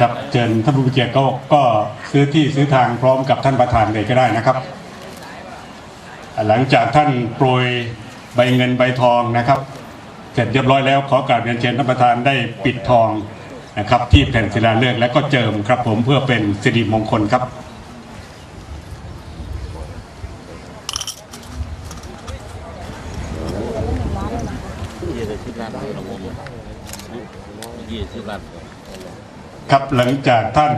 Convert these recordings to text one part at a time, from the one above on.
ครับเชิญท่านผู้มีเกียรติก็ก็ซื้อที่ซื้อทางพร้อมกับท่านประธานเลยก็ได้นะครับ หลังจากท่านโปรยใบเงินใบทองนะครับ เสร็จเรียบร้อยแล้วขอกราบเรียนเชิญท่านประธานได้ปิดทองนะครับ ที่แผ่นศิลาฤกษ์และก็เจิมครับ ผมเพื่อเป็นสิริมงคลครับ ยี่สิบล้านครับหลังจากท่าน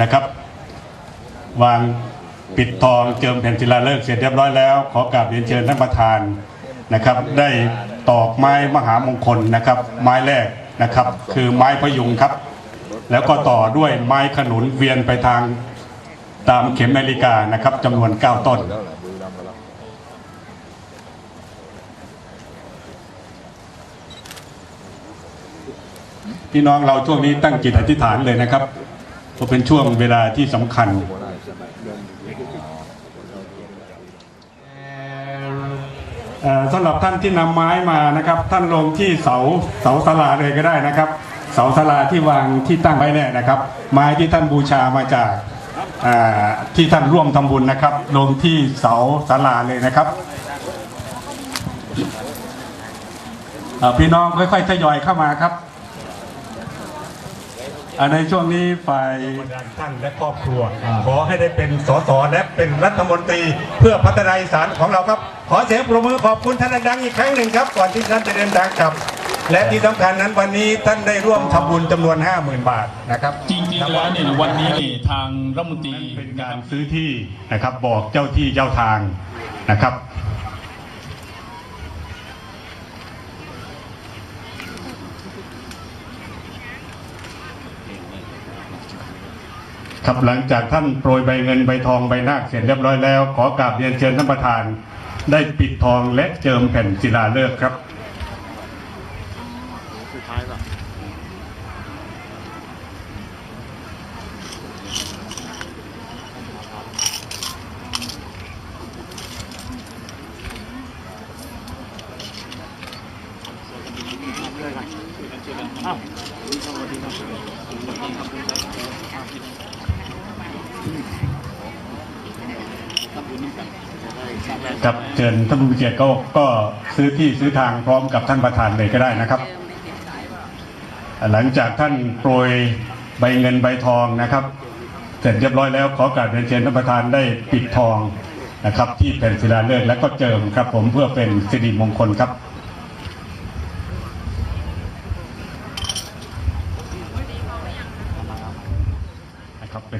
นะครับ วางปิดทองเจิมแผ่นศิลาฤกษ์เสร็จเรียบร้อยแล้ว ขอกราบเรียนเชิญท่านประธานนะครับ ได้ตอกไม้มหามงคลนะครับ ไม้แรกนะครับ คือไม้พยุงครับ แล้วก็ต่อด้วยไม้ขนุนเวียนไปทางตามเข็มนาฬิกานะครับจำนวน 9 ต้น พี่น้องเราช่วงนี้ตั้งจิตอธิษฐานเลยนะครับเพราะเป็นช่วงเวลาที่สำคัญสำหรับท่านที่นำไม้มานะครับ ท่านลงที่เสาเสาศาลาเลยก็ได้นะครับ เสาศาลาที่วางที่ตั้งไว้เนี่ยนะครับ ไม้ที่ท่านบูชามาจากที่ท่านร่วมทำบุญนะครับ ลงที่เสาศาลาเลยนะครับพี่น้องค่อยๆทยอยเข้ามาครับ ในช่วงนี้ฝ่ายท่านและครอบครัว ขอให้ได้เป็นสสและเป็นรัฐมนตรี เพื่อพัฒนาอีสานของเราครับ ขอเสียงปรบมือขอบคุณท่านดังๆอีกครั้งหนึ่งครับ ก่อนที่ท่านจะเดินทางกลับ และที่สำคัญนั้นวันนี้ท่านได้ร่วมทำบุญจำนวน 50,000 บาทนะครับ จริงๆแล้วเนี่ยวันนี้เนี่ยทางรัฐมนตรีเป็นการซื้อที่นะครับบอกเจ้าที่เจ้าทางนะครับ ครับหลังจากท่านโปรยใบเงินใบทองใบนาคเสร็จเรียบร้อยแล้ว ขอกราบเรียนเชิญท่านประธาน ได้ปิดทองและเจิมแผ่นศิลาฤกษ์ครับ สุดท้ายป่ะ ครับเชิญท่านผู้มีเกียรติก็ก็ซื้อที่ซื้อทางพร้อมกับท่านประธานเลยก็ได้นะครับ หลังจากท่านโปรยใบเงินใบทองนะครับ เสร็จเรียบร้อยแล้วขอกราบเรียนเชิญท่านประธานได้ปิดทองนะครับ ที่แผ่นศิลาฤกษ์และก็เจิมครับผมเพื่อเป็นสิริมงคลครับ นะครับเป็น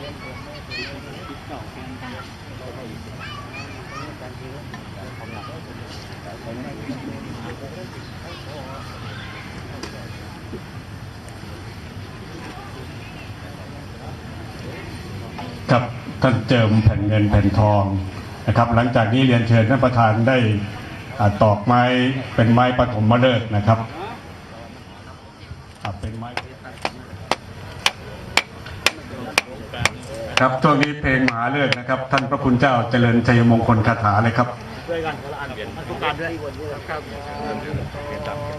ครับท่านเจิมแผ่นเงินแผ่นทองนะครับ หลังจากนี้เรียนเชิญท่านประธานได้อตอกไม้เป็นไม้ปฐมฤกษ์นะครับเป็นไม้ ครับช่วงนี้เพลงมหาเลิกนะครับ ท่านพระคุณเจ้าเจริญชัยมงคลคาถาเลยครับด้วยกันคนละอันเปลี่ยนทุกการด้วยครับโย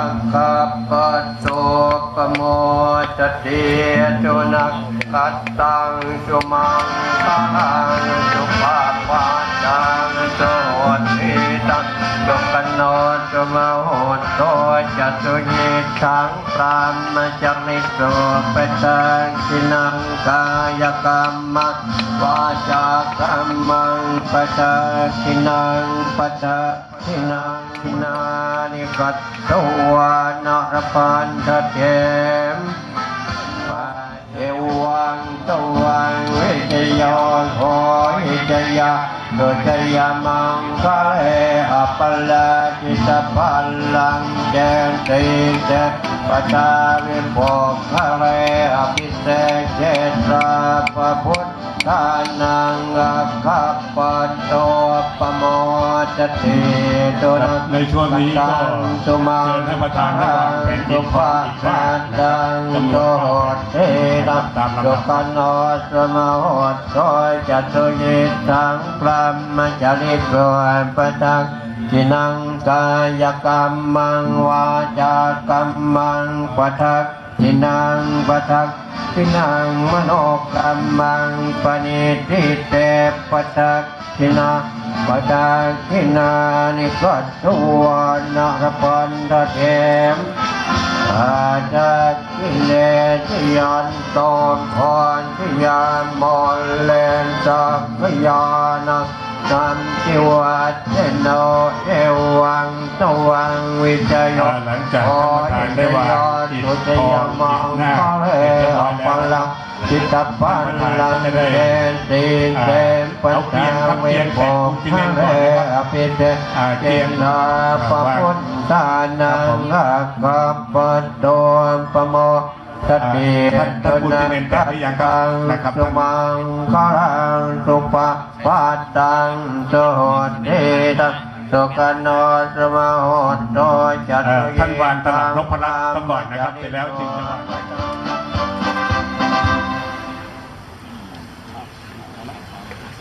คคปะโสปโมจเตจุนักกัตตังสุมังคังสุภาพาจังสุโหติตังสุกันโนสุมาโหโตจัตุยิขังพรามจาริสุเปตังกินังกายกรรมวาจากรรมังปะทะกินังปะทะกินังกินานิ กัตตัวนรพันธเถมปะเอวังตวังวิจยอนโหหิจยะโดจยามังคะเออปะลาจิตปัลลังเจนติเจปะชาวิโภคะเรอภิเศษเจตราปะพุทธานังอัคคปโต ปะโมจติโดนในช่วงนี้ก็เชิญท่านประธานได้วางแผนสุภาพาดังโตเทระตามลำดับนโนสมโหตโตจัตุยิตังพระมจาริโกประทังกินังกายกรรมังวาจากรรมังปะทักกินังปะทักกินังมโนกรรมังปณิทิเตปะทักกินา ปะทักกินานิกัตตัวนะรพันธเถมอาจจะกิเลสที่ยันตอนพรที่ยานมอลเลนจักรยานะนันทิวัตเจโนเอวังตวังวิจโยหลังจากท่านประธานได้วางอิฐสุจทองยมังหน้าคะเลอปะลังจิตตปันลังเดนติเตปัญญา เวโภคะเลอภิเตเจนาปะพุทธานังอัคคปะโตปะโมสติตนังกังสุมังคลังสุปะปาตังสุโหติตังสุกันโนสมโหโตจัตตุท่านวานตลับนพรัตน์ต้องก่อนนะครับเสร็จแล้วจึงจะวาง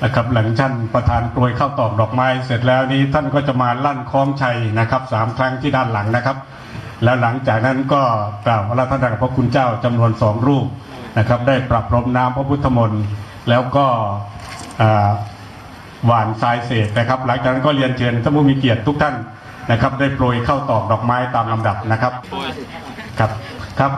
นะครับหลังท่านประธานโปรยข้าวตอกดอกไม้เสร็จแล้วนี้ท่านก็จะมาลั่นคล้องชัยนะครับสามครั้งที่ด้านหลังนะครับ แล้วหลังจากนั้นก็กล่าวพระท่านพระคุณเจ้าจำนวนสองรูปนะครับ ได้ปรับพรมน้ำพระพุทธมนต์แล้วก็หวานทรายเศษนะครับ หลังจากนั้นก็เรียนเชิญท่านผู้มีเกียรติทุกท่านนะครับ ได้โปรยข้าวตอกดอกไม้ตามลำดับนะครับครับครับ